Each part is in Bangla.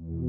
Mm-hmm.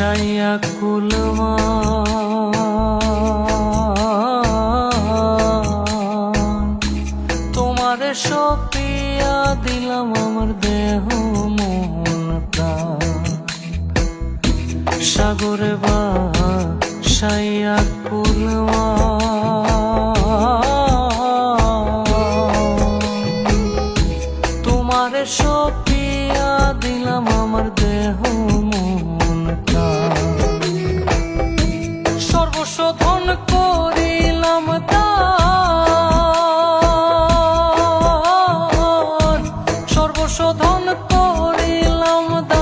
ভাসাইয়া কুলমা তোমার সপিয়া দিলাম আমার দেহ। Lau me poli, lau me da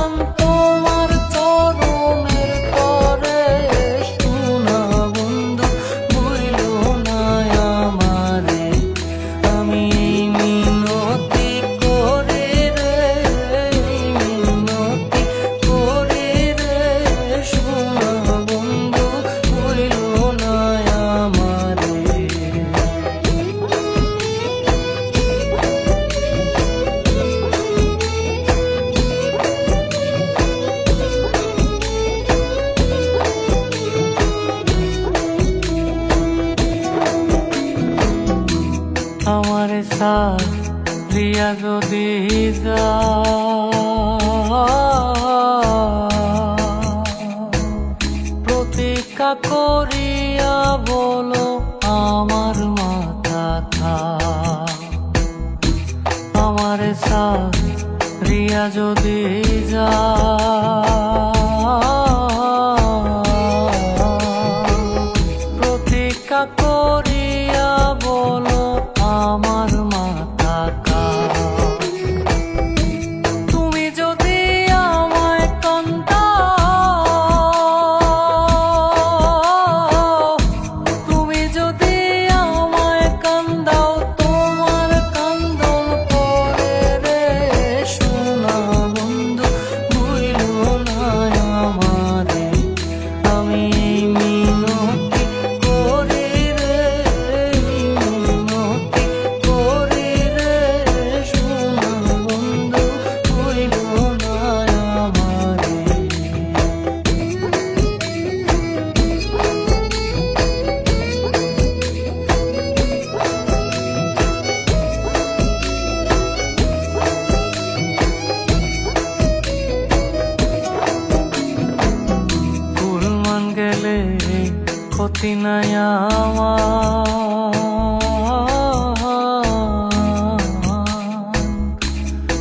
আমার সাথ দিয়া যদি প্রতীক্ষা করিয়া বলো, আমার মাথা থা আমার সাথ রিয়া যদি যা হাসিনায়া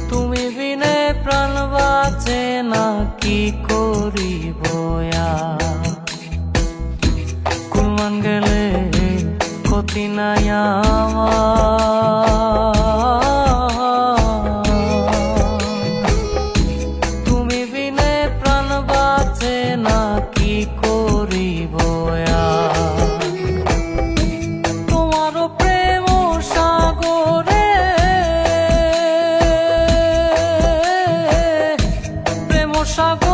তুমি বিনে প্রাণ বাঁচে না কি কৰি বয়া কুমন গেলে কতিনায়া só